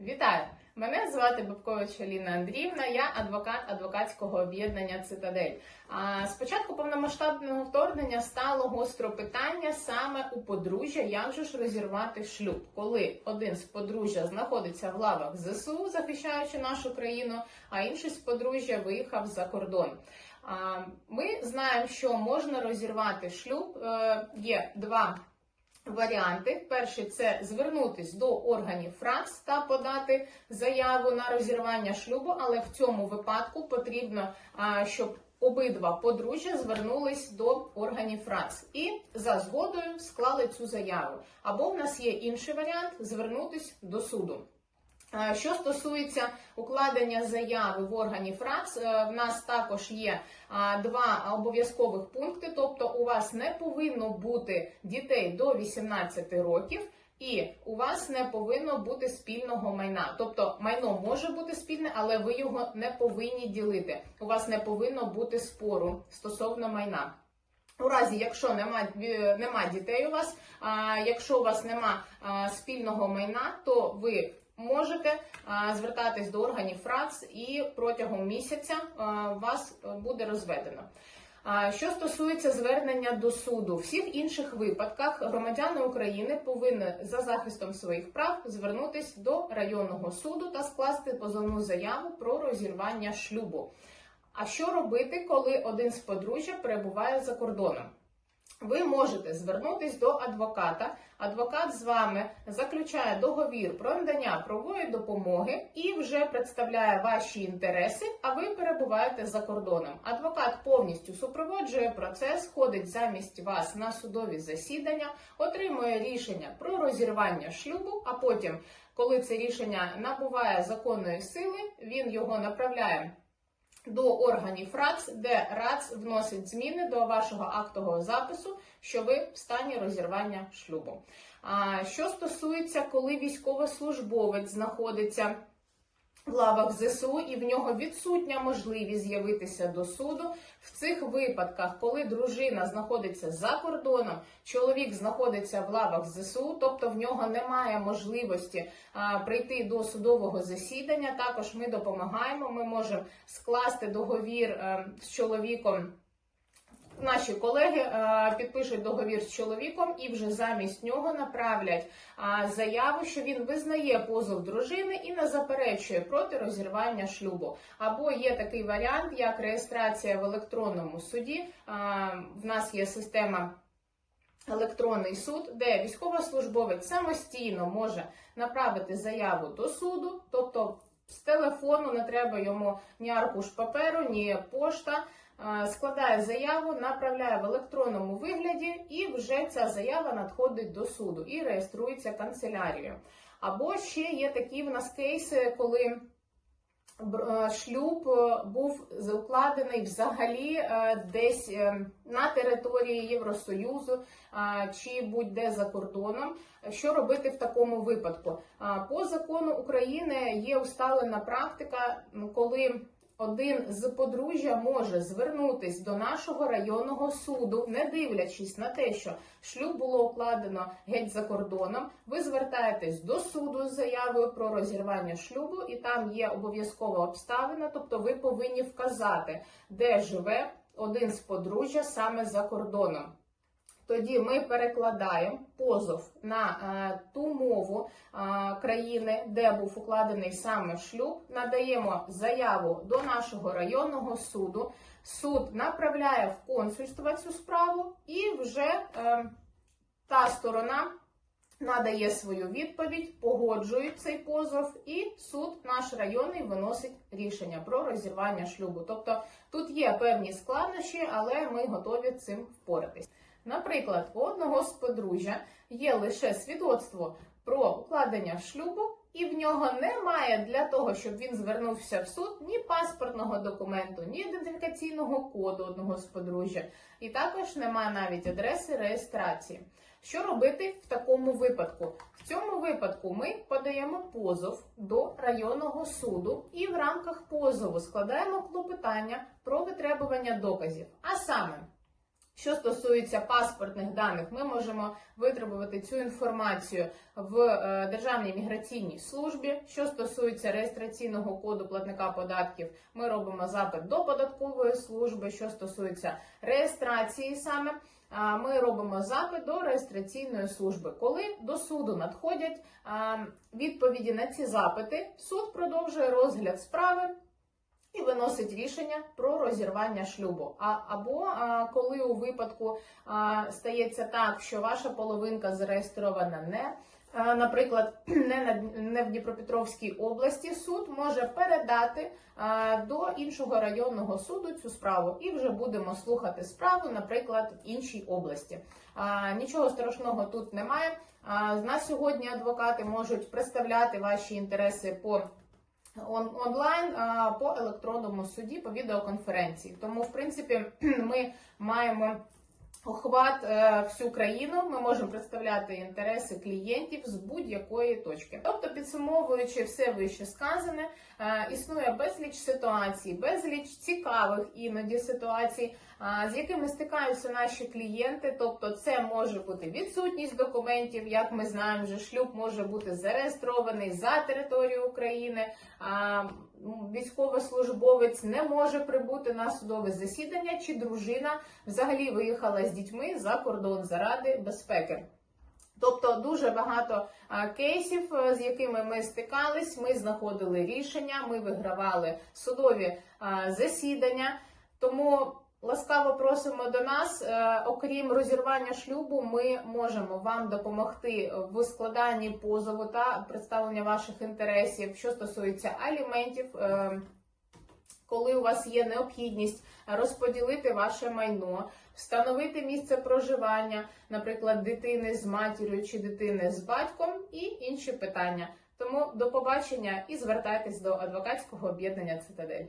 Вітаю! Мене звати Бабкович Аліна Андріївна, я адвокат адвокатського об'єднання Цитадель. А спочатку повномасштабного вторгнення стало гостро питання саме у подружжя, як же ж розірвати шлюб, коли один з подружжя знаходиться в лавах ЗСУ, захищаючи нашу країну, а інший з подружжя виїхав за кордон. Ми знаємо, що можна розірвати шлюб. Е, Є два варіанти. Перший це звернутись до органів ФРАЦ та подати заяву на розірвання шлюбу, але в цьому випадку потрібно, щоб обидва подружжя звернулись до органів ФРАЦ і за згодою склали цю заяву. Або в нас є інший варіант звернутись до суду. Що стосується укладення заяви в органі ФРАЦ, е, в нас також є два обов'язкових пункти. Вас не повинно бути дітей до 18 років. І у вас не повинно бути спільного майна. Тобто майно може бути спільне, але ви його не повинні ділити. У вас не повинно бути спору стосовно майна. У разі, якщо нема, е, нема дітей у вас, а якщо у вас нема а, спільного майна, то ви можете а, звертатись до органів ФРАЦ і протягом місяця а, вас буде розведено. Що стосується звернення до суду, в всіх інших випадках громадяни України повинні за захистом своїх прав звернутися до районного суду та скласти позовну заяву про розірвання шлюбу. А що робити, коли один з подружжя перебуває за кордоном? Ви можете звернутись до адвоката. Адвокат з вами заключає договір про надання правової допомоги і вже представляє ваші інтереси, а ви перебуваєте за кордоном. Адвокат повністю супроводжує процес, ходить замість вас на судові засідання, отримує рішення про розірвання шлюбу, а потім, коли це рішення набуває законної сили, він його направляє до органів РАЦ, де РАЦ вносить зміни до вашого актового запису, що ви в стані розірвання шлюбу. А що стосується, коли військовослужбовець знаходиться лавах ЗСУ і в нього відсутня можливість з'явитися до суду. В цих випадках, коли дружина знаходиться за кордоном, чоловік знаходиться в лавах ЗСУ, тобто в нього немає можливості а, прийти до судового засідання. Також ми допомагаємо. Ми можемо скласти договір а, з чоловіком. Наші колеги е, підпишуть договір з чоловіком і вже замість нього направлять заяву, що він визнає позов дружини і не заперечує проти розірвання шлюбу. Або є такий варіант, як реєстрація в електронному суді. Е, В нас є система. Електронний суд, де військовослужбовець самостійно може направити заяву до суду, тобто з телефону не треба йому ні аркуш паперу, ні пошта. Е, Складає заяву, направляє в електронному вигляді, і вже ця заява надходить до суду і реєструється канцелярією. Або ще є такі в нас кейси, коли шлюб е, був укладений взагалі е, десь е, на території Євросоюзу е, чи будь-де за кордоном. Що робити в такому випадку? По закону України є усталена практика, коли один з подружжя може звернутись до нашого районного суду, не дивлячись на те, що шлюб було укладено геть за кордоном. Ви звертаєтесь до суду з заявою про розірвання шлюбу, і там є обов'язкова обставина, тобто ви повинні вказати, де живе один з подружжя саме за кордоном. Тоді ми перекладаємо позов на е, ту мову е, країни, де був укладений саме шлюб, надаємо заяву до нашого районного суду. Суд направляє в консульство цю справу, і вже е, та сторона надає свою відповідь, погоджує цей позов, і суд наш районний виносить рішення про розірвання шлюбу. Тобто тут є певні складнощі, але ми готові цим впоратись. Наприклад, у одного з подружжя є лише свідоцтво про укладення шлюбу, і в нього немає для того, щоб він звернувся в суд ні паспортного документу, ні ідентифікаційного коду одного з подружжя, і також немає навіть адреси реєстрації. Що робити в такому випадку? В цьому випадку ми подаємо позов до районного суду і в рамках позову складаємо клопотання про витребування доказів. А саме Що стосується паспортних даних, ми можемо витребувати цю інформацію в е, Державній міграційній службі. Що стосується реєстраційного коду платника податків, ми робимо запит до податкової служби. Що стосується реєстрації саме, ми робимо запит до реєстраційної служби. Коли до суду надходять відповіді на ці запити, суд продовжує розгляд справи і виносить рішення про розірвання шлюбу. А або а, коли у випадку а, стається так, що ваша половинка зареєстрована не. Наприклад, не в Дніпропетровській області суд може передати до іншого районного суду цю справу, і вже будемо слухати справу, наприклад, в іншій області. Нічого страшного тут немає. На сьогодні адвокати можуть представляти ваші інтереси по онлайн по електронному суді по відеоконференції. Тому, в принципі, ми маємо охват е, всю країну. Ми можемо представляти інтереси клієнтів з будь-якої точки. Тобто, підсумовуючи все вище сказане, е, існує безліч ситуацій, безліч цікавих іноді ситуацій, а, з якими стикаються наші клієнти. Тобто, це може бути відсутність документів, як ми знаємо, вже шлюб може бути зареєстрований за територією України. М, Військовослужбовець не може прибути на судове засідання, чи дружина взагалі виїхала з дітьми за кордон заради безпеки. Тобто дуже багато кейсів, е, з якими ми стикались, ми знаходили рішення, ми вигравали судові засідання. Тому ласкаво просимо до нас. Е, Окрім розірвання шлюбу, ми можемо вам допомогти в складанні позову та представлення ваших інтересів, що стосується аліментів. е, Коли у вас є необхідність розподілити ваше майно, встановити місце проживання, наприклад, дитини з матір'ю чи дитини з батьком, і інші питання. Тому до побачення і звертайтесь до адвокатського об'єднання Цитадель.